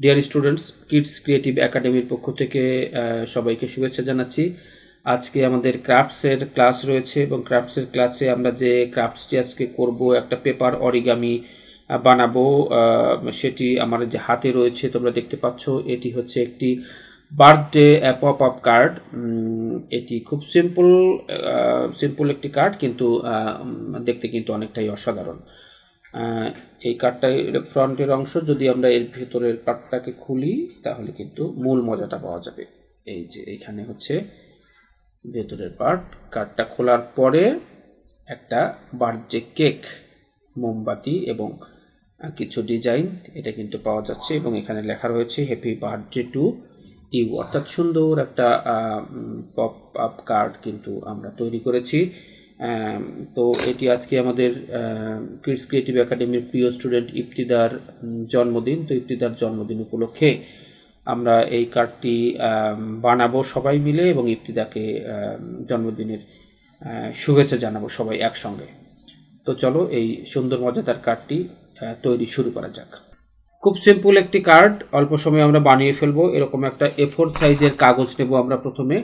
Dear students kids creative একাডেমির পক্ষ থেকে সবাইকে শুভেচ্ছা জানাচ্ছি। আজকে আমাদের ক্রাফটসের ক্লাস রয়েছে এবং ক্রাফটসের ক্লাসে আমরা যে ক্রাফটসটি আজকে করব, একটা পেপার অরিগামি বানাবো সেটি আমার যে হাতে রয়েছে, তোমরা দেখতে পাচ্ছ, এটি হচ্ছে একটি বার্থডে পপ আপ কার্ড এটি খুব সিম্পল সিম্পল একটি কার্ড কিন্তু দেখতে কিন্তু অনেকটাই অসাধারণ। এই কার্ডটাই ফ্রন্টের অংশ, যদি আমরা এর ভেতরের কার্ডটাকে খুলি, তাহলে কিন্তু মূল মজাটা পাওয়া যাবে। এই যে এইখানে হচ্ছে ভেতরের পার্ট কার্ডটা খোলার পরে একটা বার্থডে কেক, মোমবাতি এবং কিছু ডিজাইন এটা কিন্তু পাওয়া যাচ্ছে এবং এখানে লেখা রয়েছে হ্যাপি বার্থডে টু ইউ অর্থাৎ সুন্দর একটা পপ আপ কার্ড কিন্তু আমরা তৈরি করেছি। তো এটি আজকে আমাদের কিডস ক্রিয়েটিভ একাডেমির প্রিয় স্টুডেন্ট ইফতিদার জন্মদিন। তো ইফতিদার জন্মদিন উপলক্ষে আমরা এই কার্ডটি বানাবো সবাই মিলে এবং ইফতিদাকে জন্মদিনের শুভেচ্ছা জানাব সবাই একসঙ্গে। তো চলো এই সুন্দর মজাদার কার্ডটি তৈরি শুরু করা যাক। খুব সিম্পল একটি কার্ড অল্প সময়ে আমরা বানিয়ে ফেলব। এরকম একটা এফোর সাইজের কাগজ নেব আমরা প্রথমে।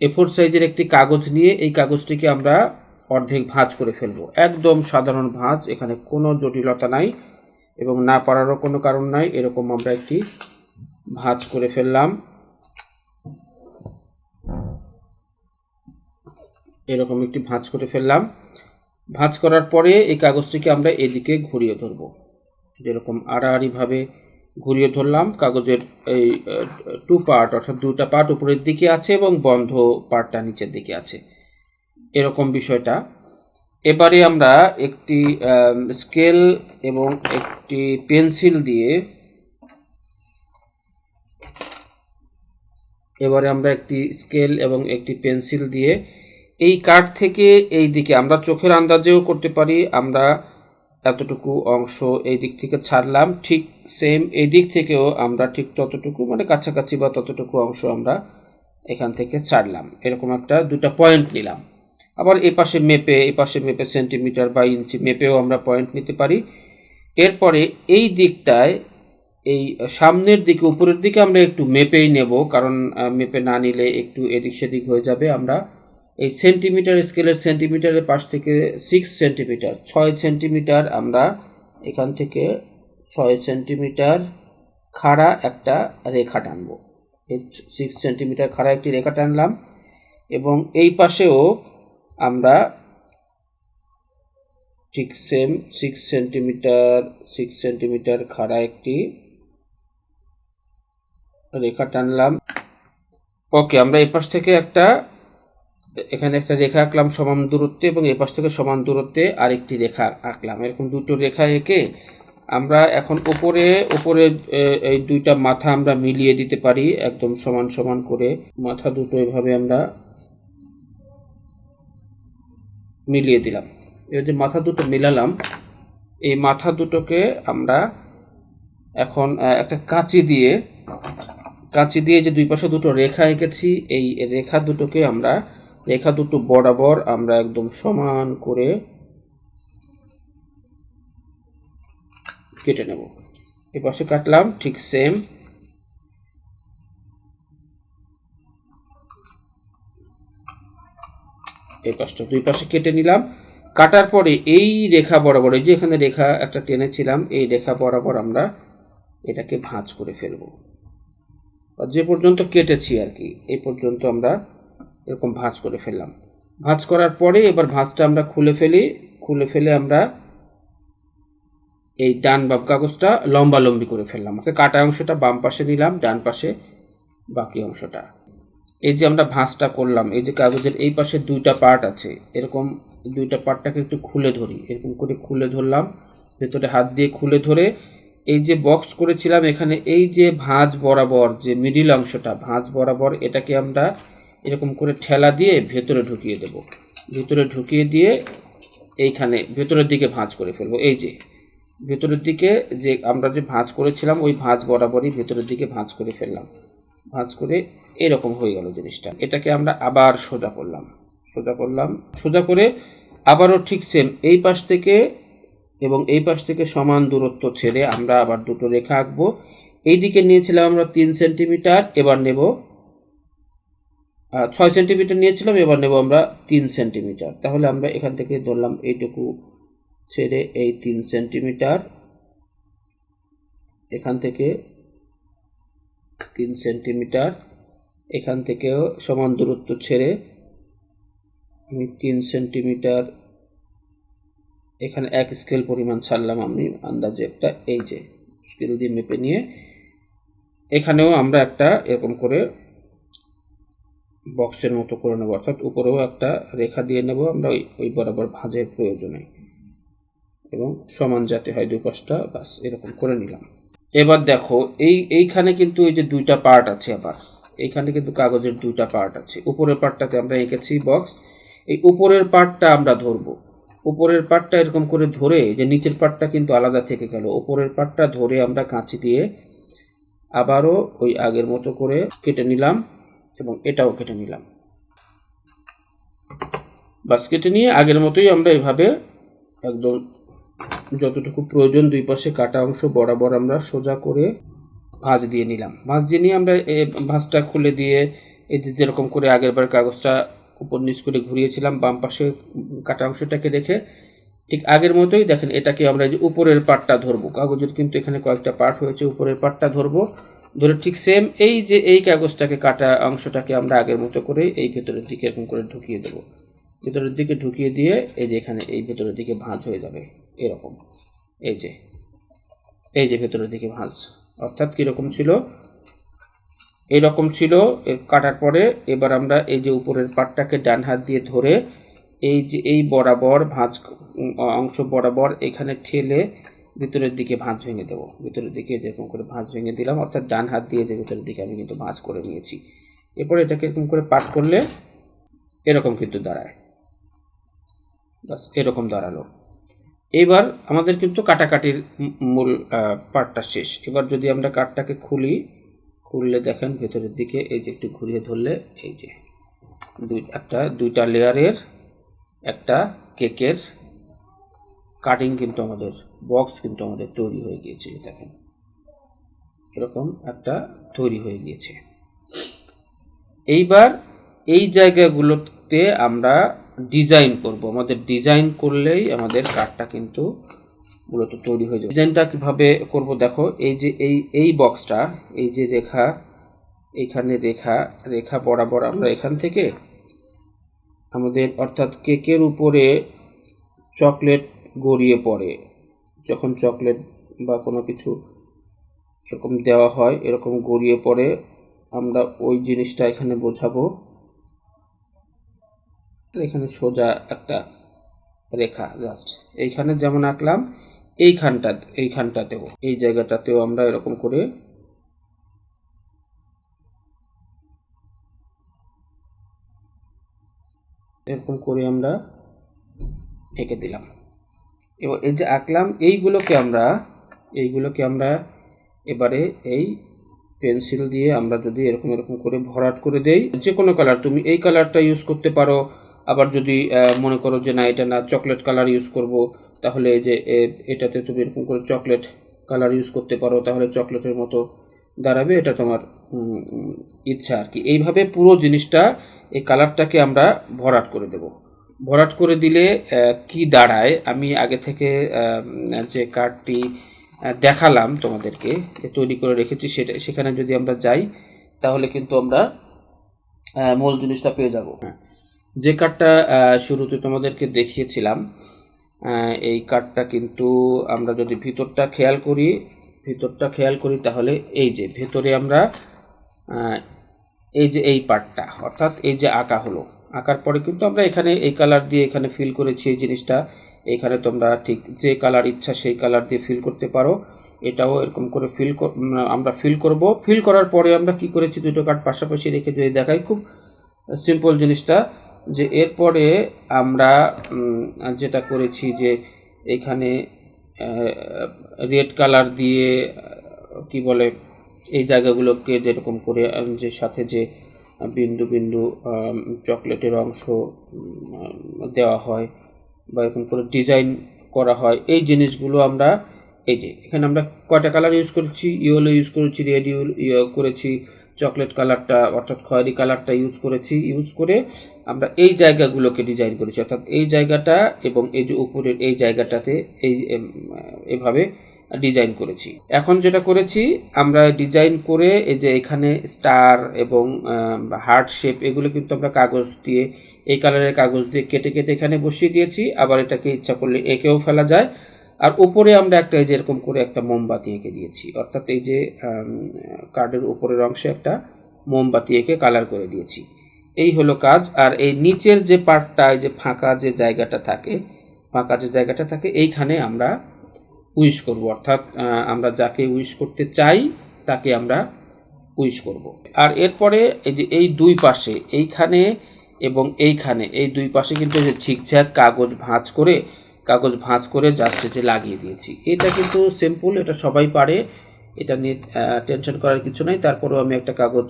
এফোর সাইজের একটি কাগজ নিয়ে এই কাগজটিকে আমরা অর্ধেক ভাঁজ করে ফেলব। একদম সাধারণ ভাঁজ, এখানে কোনো জটিলতা নাই এবং না পারারও কোনো কারণ নাই, এরকম আমরা একটি ভাঁজ করে ফেললাম। এরকম একটি ভাঁজ করে ফেললাম। ভাঁজ করার পরে এই কাগজটিকে আমরা এদিকে ঘুরিয়ে ধরবো। যেরকম আড়াআড়িভাবে ঘুরিয়ে ধরলাম। কাগজের এই টু পার্ট অর্থাৎ দুটা পার্ট উপরের দিকে আছে এবং বন্ধ পার্টটা নিচের দিকে আছে। এরকম বিষয়টা। এবারে আমরা একটি স্কেল এবং একটি পেন্সিল দিয়ে এবারে আমরা একটি স্কেল এবং একটি পেন্সিল দিয়ে এই কাঠ থেকে এই দিকে আমরা চোখের আন্দাজেও করতে পারি। আমরা এতটুকু অংশ এই দিক থেকে ছাড়লাম। ঠিক সেম এই দিক থেকেও আমরা ঠিক ততটুকু মানে কাছাকাছি বা ততটুকু অংশ আমরা এখান থেকে ছাড়লাম। এরকম একটা দুটা পয়েন্ট নিলাম। আবার এ পাশে মেপে এ পাশে মেপে সেন্টিমিটার বা ইঞ্চি মেপেও আমরা পয়েন্ট নিতে পারি। এরপরে এই দিকটায়, এই সামনের দিকে, উপরের দিকে আমরা একটু মেপেই নেব, কারণ মেপে না নিলে একটু এদিক সেদিক হয়ে যাবে আমরা। এই সেন্টিমিটার স্কেলের সেন্টিমিটারের পাশ থেকে সিক্স সেন্টিমিটার ছয় সেন্টিমিটার আমরা এখান থেকে ছয় সেন্টিমিটার খাড়া একটা রেখা টানবো। এই সিক্স সেন্টিমিটার খাড়া একটি রেখা টানলাম এবং এই পাশেও আমরা ঠিক same six centimetre six centimetre খাড়া একটি রেখা টানলাম। ওকে আমরা এই পাশ থেকে একটা এখানে একটা রেখা আঁকলাম সমান দূরত্বে এবং এই পাশ থেকে সমান দূরত্বে আরেকটি রেখা আঁকলাম। এরকম দুটো রেখা এঁকে আমরা এখন উপরে উপরে এই দুইটা মাথা আমরা মিলিয়ে দিতে পারি, একদম সমান সমান করে। মাথা দুটো এভাবে আমরা মিলিয়ে দিলাম। এই যে মাথা দুটো মিলালাম, এই মাথা দুটোকে আমরা এখন একটা কাঁচি দিয়ে কাঁচি দিয়ে যে দুই পাশে দুটো রেখা এঁকেছি, এই রেখা দুটোকে আমরা রেখা দুটো বরাবর আমরা একদম সমান করে কেটে নেব। এ পাশে কাটলাম, ঠিক সেম এই পাশটা দুই পাশে কেটে নিলাম। কাটার পরে এই রেখা বরাবর, এই যে এখানে রেখা একটা টেনেছিলাম, এই রেখা বরাবর আমরা এটাকে ভাঁজ করে ফেলব। যে পর্যন্ত কেটেছি আর কি এই পর্যন্ত আমরা এরকম ভাঁজ করে ফেললাম। ভাঁজ করার পরে এবার ভাঁজটা আমরা খুলে ফেলি। খুলে ফেলে আমরা এই ডান বাম কাগজটা লম্বা লম্বি করে ফেললাম। অর্থাৎ কাটা অংশটা বাম পাশে নিলাম, ডান পাশে বাকি অংশটা। এই যে আমরা ভাঁজটা করলাম, এই যে কাগজের এই পাশে দুইটা পার্ট আছে, এরকম দুইটা পার্টটাকে একটু খুলে ধরি। এরকম করে খুলে ধরলাম, ভেতরে হাত দিয়ে খুলে ধরে এই যে বক্স করেছিলাম, এখানে এই যে ভাঁজ বরাবর যে মিডিল অংশটা, ভাঁজ বরাবর এটাকে আমরা এরকম করে ঠেলা দিয়ে ভেতরে ঢুকিয়ে দেব। ভেতরে ঢুকিয়ে দিয়ে এইখানে ভেতরের দিকে ভাঁজ করে ফেলব। এই যে, ভেতরের দিকে যে আমরা যে ভাঁজ করেছিলাম, ওই ভাঁজ বরাবরই ভেতরের দিকে ভাঁজ করে ফেললাম। ভাঁজ করে এরকম হয়ে গেল জিনিসটা। এটাকে আমরা আবার সোজা করলাম। সোজা করলাম। সোজা করে আবারও ঠিক সেম এই পাশ থেকে এবং এই পাশ থেকে সমান দূরত্ব ছেড়ে আমরা আবার দুটো রেখা আঁকবো। এই দিকে নিয়েছিলাম আমরা তিন সেন্টিমিটার এবার নেব ছয় সেন্টিমিটার নিয়েছিলাম, এবার নেব আমরা তিন সেন্টিমিটার। তাহলে আমরা এখান থেকে ধরলাম এইটুকু ছেড়ে এই তিন সেন্টিমিটার। এখান থেকে তিন সেন্টিমিটার। এখান থেকেও সমান দূরত্ব ছেড়ে আমি তিন সেন্টিমিটার এখানে এক স্কেল পরিমাণ ছাড়লাম আমি আন্দাজে একটা, এই যে স্কেল দিয়ে মেপে নিয়ে। এখানেও আমরা একটা এরকম করে বক্সের মতো করে নেব, অর্থাৎ উপরেও একটা রেখা দিয়ে নেব আমরা ওই ওই বরাবর ভাঁজের প্রয়োজনে। এবং সমান যাতে হয় দুই পাশটা বাস এরকম করে নিলাম। এবার দেখো, এই, এইখানে কিন্তু এই যে দুইটা পার্ট আছে আবার। এইখানে কিন্তু কাগজের দুইটা পার্ট আছে। উপরের পার্টটাতে আমরা এঁকেছি বক্স এই উপরের পার্টটা আমরা ধরবো। উপরের পার্টটা এরকম করে ধরে যে নিচের পার্টটা কিন্তু আলাদা থেকে গেল। উপরের পার্টটা ধরে আমরা কাঁচি দিয়ে আবারও ওই আগের মতো করে কেটে নিলাম। এবং এটাও কেটে নিলাম। বাস কেটে নিয়ে আগের মতোই আমরা এভাবে একদম যতটুকু প্রয়োজন দুই পাশে কাটা অংশ বরাবর আমরা সোজা করে ভাঁজ দিয়ে নিলাম। ভাঁজ দিয়ে নিয়ে আমরা ভাঁজটা খুলে দিয়ে এই যে যেরকম করে আগের বার কাগজটা উপর নিচ করে ঘুরিয়েছিলাম, বাম পাশে কাটা অংশটাকে রেখে ঠিক আগের মতোই দেখেন এটাকে আমরা যে উপরের পার্টটা ধরবো। কাগজের কিন্তু এখানে কয়েকটা পার্ট হয়েছে, উপরের পার্টটা ধরবো। ধরে ঠিক সেম এই যে এই কাগজটাকে কাটা অংশটাকে আমরা আগের মতো করে এই ভেতরের দিকে এরকম করে ঢুকিয়ে দেবো। ভেতরের দিকে ঢুকিয়ে দিয়ে এই যে এখানে এই ভেতরের দিকে ভাঁজ হয়ে যাবে, এরকম। এই যে এই যে ভেতরের দিকে ভাঁজ। অর্থাৎ কীরকম ছিল? এইরকম ছিল কাটার পরে এবার আমরা এই যে উপরের পাটটাকে ডান হাত দিয়ে ধরে এই যে এই বরাবর ভাঁজ অংশ বরাবর এখানে ঠেলে ভিতরের দিকে ভাঁজ ভেঙে দেবো। ভিতরের দিকে যেরকম করে ভাঁজ ভেঙে দিলাম, অর্থাৎ ডান হাত দিয়ে যে ভিতরের দিকে আমি কিন্তু ভাঁজ করে নিয়েছি। এরপরে এটাকে এরকম করে পাট করলে এরকম কিন্তু দাঁড়ায়। বাস এরকম দাঁড়াল। এবার আমাদের কিন্তু কাটাকাটির মূল পার্টটা শেষ। এবার যদি আমরা কাঠটাকে খুলি, খুললে দেখেন ভেতরের দিকে এই যে একটু ঘুরিয়ে ধরলে, এই যে দুই, একটা, দুইটা লেয়ারের একটা কেকের কাটিং কিন্তু আমাদের বক্স কিন্তু আমাদের তৈরি হয়ে গিয়েছে, দেখেন। এরকম একটা তৈরি হয়ে গিয়েছে। এইবার এই জায়গাগুলোতে আমরা ডিজাইন করব। আমাদের ডিজাইন করলেই আমাদের কার্ডটা কিন্তু মূলত তৈরি হয়ে যাবে। ডিজাইনটা কীভাবে করব দেখো, এই যে এই এই বক্সটা এই যে রেখা, এখানে রেখা রেখা বরাবর আমরা এখান থেকে আমাদের অর্থাৎ কেকের উপরে চকলেট গড়িয়ে পড়ে। যখন চকলেট বা কোনো কিছু এরকম দেওয়া হয়, এরকম গড়িয়ে পড়ে, আমরা ওই জিনিসটা এখানে বোঝাবো। এখানে সোজা একটা রেখা জাস্ট এইখানে যেমন আঁকলাম, এইখানটা, এইখানটাতেও, এই জায়গাটাতেও আমরা এরকম করে এরকম করে আমরা এঁকে দিলাম। এবার এই যে আঁকলাম, এইগুলোকে আমরা এইগুলোকে আমরা এবারে এই পেন্সিল দিয়ে আমরা যদি এরকম এরকম করে ভরাট করে দেই, যে কোনো কালার তুমি এই কালারটা ইউজ করতে পারো। আবার যদি মনে করো যে না, এটা না চকলেট কালার ইউজ করব, তাহলে যে এটাতে তুমি এরকম করে চকলেট কালার ইউজ করতে পারো, তাহলে চকলেটের মতো দাঁড়াবে, এটা তোমার ইচ্ছা আর কি। এইভাবে পুরো জিনিসটা, এই কালারটাকে আমরা ভরাট করে দেব। ভরাট করে দিলে কি দাঁড়ায়? আমি আগে থেকে যে কার্ডটি দেখালাম তোমাদেরকে যে তৈরি করে রেখেছি সেটা সেখানে যদি আমরা যাই তাহলে কিন্তু আমরা মূল জিনিসটা পেয়ে যাব। যে কার্ডটা শুরুতে তোমাদেরকে দেখিয়েছিলাম এই কার্ডটা কিন্তু আমরা যদি ভিতরটা খেয়াল করি ভিতরটা খেয়াল করি তাহলে এই যে ভেতরে আমরা এই যে এই পার্টটা অর্থাৎ এই যে আঁকা হলো। আঁকার পরে কিন্তু আমরা এখানে এই কালার দিয়ে এখানে ফিল করেছি এই জিনিসটা। এখানে তোমরা ঠিক যে কালার ইচ্ছা সেই কালার দিয়ে ফিল করতে পারো। এটাও এরকম করে ফিল আমরা ফিল করব। ফিল করার পরে আমরা কি করেছি, দুটো কার্ড পাশাপাশি রেখে যদি দেখাই খুব সিম্পল জিনিসটা, যে এরপরে আমরা যেটা করেছি যে এখানে রেড কালার দিয়ে, কি বলে এই জায়গাগুলোকে যেরকম করে যে সাথে যে বিন্দু বিন্দু চকলেটের অংশ দেওয়া হয় বা এরকম করে ডিজাইন করা হয়, এই জিনিসগুলো আমরা, এই যে এখানে আমরা কয়টা কালার ইউজ করেছি? ইয়েলো ইউজ করেছি, রেড ইউ করেছি, চকলেট কালারটা, অর্থাৎ খয়েরি কালারটা ইউজ করেছি, ইউজ করে আমরা এই জায়গাগুলোকে ডিজাইন করেছি। অর্থাৎ এই জায়গাটা এবং এই যে উপরের এই জায়গাটাতে এই এভাবে ডিজাইন করেছি। এখন যেটা করেছি, আমরা ডিজাইন করে এই যে এখানে স্টার এবং হার্ট শেপ এগুলো কিন্তু আমরা কাগজ দিয়ে, এই কালারের কাগজ দিয়ে কেটে কেটে এখানে বসিয়ে দিয়েছি। আবার এটাকে ইচ্ছা করলে এঁকেও ফেলা যায়। আর উপরে আমরা একটা এই যে এরকম করে একটা মোমবাতি এঁকে দিয়েছি। অর্থাৎ এই যে কার্ডের উপরের অংশে একটা মোমবাতি এঁকে কালার করে দিয়েছি। এই হলো কাজ। আর এই নিচের যে পার্টটা এই যে ফাঁকা যে জায়গাটা থাকে, ফাঁকা যে জায়গাটা থাকে, এইখানে আমরা উইশ করব, অর্থাৎ আমরা যাকে উইশ করতে চাই, তাকে আমরা উইশ করব। আর এরপরে এই যে এই দুই পাশে, এইখানে এবং এইখানে, এই দুই পাশে কিন্তু যে ঝিকঝ্যাক কাগজ ভাঁজ করে, কাগজ ভাঁজ করে জাস্ট যে লাগিয়ে দিয়েছি। এটা কিন্তু সিম্পল এটা সবাই পারে, এটা নিয়ে টেনশন করার কিছু নাই। তারপরেও আমি একটা কাগজ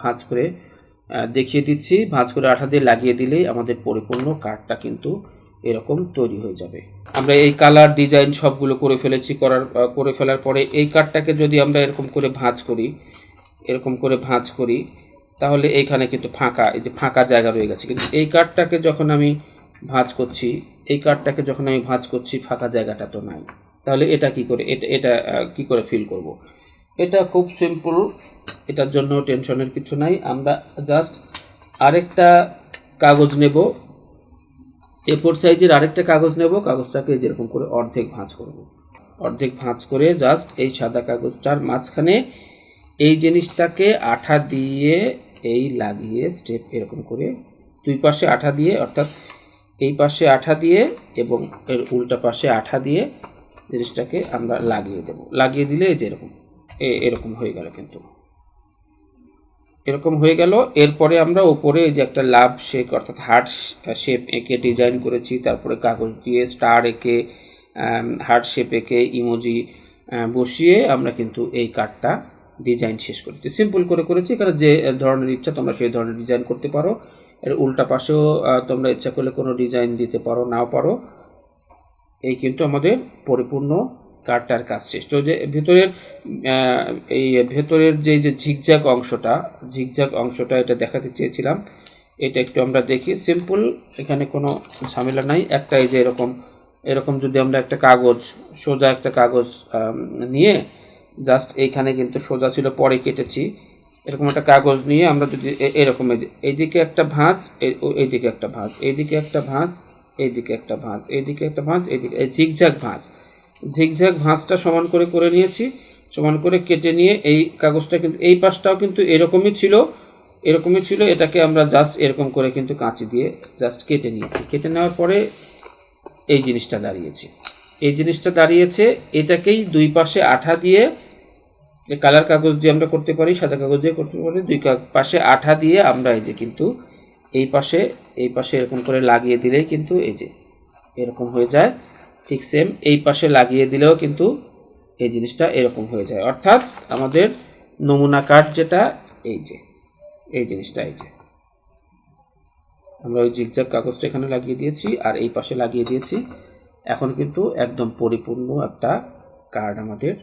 ভাঁজ করে দেখিয়ে দিচ্ছি। ভাঁজ করে আঠা দিয়ে লাগিয়ে দিলেই আমাদের পরিপূর্ণ কার্ডটা কিন্তু এরকম তৈরি হয়ে যাবে। আমরা এই কালার ডিজাইন সবগুলো করে ফেলেছি, করার করে ফেলার পরে এই কার্ডটাকে যদি আমরা এরকম করে ভাঁজ করি, এরকম করে ভাঁজ করি, তাহলে এইখানে কিন্তু ফাঁকা, এই যে ফাঁকা জায়গা রয়ে গেছে। কিন্তু এই কার্ডটাকে যখন আমি ভাঁজ করছি, এই কার্ডটাকে যখন আমি ভাঁজ করছি, ফাঁকা জায়গাটা তো নাই। তাহলে এটা কি করে, এটা এটা কি করে ফিল করব। এটা খুব সিম্পল এটার জন্য টেনশনের কিছু নাই। আমরা জাস্ট আরেকটা কাগজ নেব এফোর সাইজের আরেকটা কাগজ নেব, কাগজটাকে যেরকম করে অর্ধেক ভাঁজ করব। অর্ধেক ভাঁজ করে জাস্ট এই সাদা কাগজটার মাঝখানে এই জিনিসটাকে আঠা দিয়ে এই লাগিয়ে স্টেপ এরকম করে দুই পাশে আঠা দিয়ে, অর্থাৎ এই পাশে আঠা দিয়ে এবং এর উল্টা পাশে আঠা দিয়ে জিনিসটাকে আমরা লাগিয়ে দেব লাগিয়ে দিলে এই যে এরকম এরকম হয়ে গেল কিন্তু এরকম হয়ে গেল। এরপরে আমরা ওপরে যে একটা লাভ শেপ অর্থাৎ হার্ট শেপ এঁকে ডিজাইন করেছি। তারপরে কাগজ দিয়ে স্টার এঁকে হার্ট শেপ এঁকে ইমোজি বসিয়ে আমরা কিন্তু এই কার্ডটা ডিজাইন শেষ করেছি। সিম্পল করে করেছি। কারণ যে ধরনের ইচ্ছা তোমরা সেই ধরনের ডিজাইন করতে পারো। এর উল্টা পাশেও তোমরা ইচ্ছা করলে কোনো ডিজাইন দিতে পারো, নাও পারো। এই কিন্তু আমাদের পরিপূর্ণ কার্ডটার কাজ শেষ। তো যে ভেতরের এই ভেতরের যে যে ঝিকঝাক অংশটা ঝিকঝাক অংশটা এটা দেখাতে চেয়েছিলাম, এটা একটু আমরা দেখি। সিম্পল, এখানে কোনো ঝামেলা নাই। একটা এই যে এরকম এরকম যদি আমরা একটা কাগজ, সোজা একটা কাগজ নিয়ে জাস্ট এইখানে কিন্তু সোজা ছিল, পরে কেটেছি। এরকম একটা কাগজ নিয়ে আমরা যদি এরকম এইদিকে একটা ভাঁজ এইদিকে একটা ভাঁজ, এইদিকে একটা ভাঁজ, এইদিকে একটা ভাঁজ, এইদিকে একটা ভাঁজ, এইদিকে, এই ঝিকঝাক ভাঁজ। ঝিকঝাক ভাঁজটা সমান করে করে নিয়েছি, সমান করে কেটে নিয়ে এই কাগজটা কিন্তু, এই পাশটাও কিন্তু এরকমই ছিল এরকমই ছিল, এটাকে আমরা জাস্ট এরকম করে কিন্তু কাঁচি দিয়ে জাস্ট কেটে নিয়েছি। কেটে নেওয়ার পরে এই জিনিসটা দাঁড়িয়েছে। এই জিনিসটা দাঁড়িয়েছে, এটাকেই দুই পাশে আঠা দিয়ে কালার কাগজ দিয়ে আমরা করতে পারি, সাদা কাগজ দিয়ে করতে পারি, দুই পাশে আঠা দিয়ে আমরা এই যে কিন্তু এই পাশে এই পাশে এরকম করে লাগিয়ে দিলেই কিন্তু এই যে এরকম হয়ে যায়। ঠিক সেম এই পাশে লাগিয়ে দিলেও কিন্তু এই জিনিসটা এরকম হয়ে যায়। অর্থাৎ আমাদের নমুনা কার্ড যেটা, এই যে, এই জিনিসটা, এই যে। আমরা ওই জিগজাগ কাগজটা এখানে লাগিয়ে দিয়েছি আর এই পাশে লাগিয়ে দিয়েছি। এখন কিন্তু একদম পরিপূর্ণ একটা কার্ড আমাদের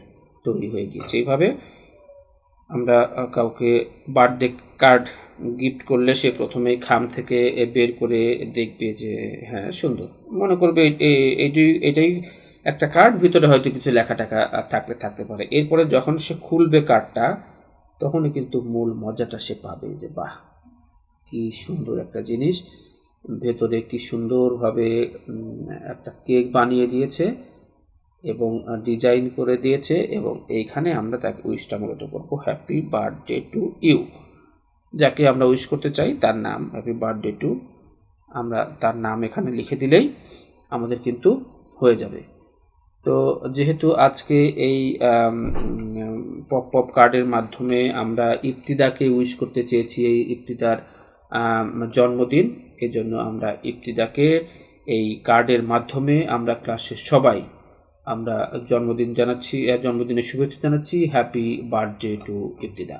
তৈরি হয়ে গিয়েছে। এইভাবে আমরা কাউকে বার্থডে কার্ড গিফট করলে সে প্রথমেই খাম থেকে বের করে দেখবে যে হ্যাঁ সুন্দর। মনে করবে এটাই একটা কার্ড ভিতরে হয়তো কিছু লেখা টাকা থাকলে থাকতে পারে। এরপরে যখন সে খুলবে কার্ডটা তখনই কিন্তু মূল মজাটা সে পাবে যে, বাহ, কি সুন্দর একটা জিনিস। ভেতরে কি সুন্দরভাবে একটা কেক বানিয়ে দিয়েছে এবং ডিজাইন করে দিয়েছে এবং এইখানে আমরা তাকে উইশটা মূলত করব হ্যাপি বার্থডে টু ইউ যাকে আমরা উইশ করতে চাই, তার নাম হ্যাপি বার্থডে টু আমরা তার নাম এখানে লিখে দিলেই আমাদের কিন্তু হয়ে যাবে। তো যেহেতু আজকে এই পপ পপ কার্ডের মাধ্যমে আমরা ইফতিদাকে উইশ করতে চেয়েছি, এই ইফতিদার জন্মদিন, এজন্য আমরা ইফতিদাকে এই কার্ডের মাধ্যমে আমরা ক্লাসের সবাই আমরা জন্মদিন জানাচ্ছি জন্মদিনের শুভেচ্ছা জানাচ্ছি হ্যাপি বার্থডে টু ইফতিদা।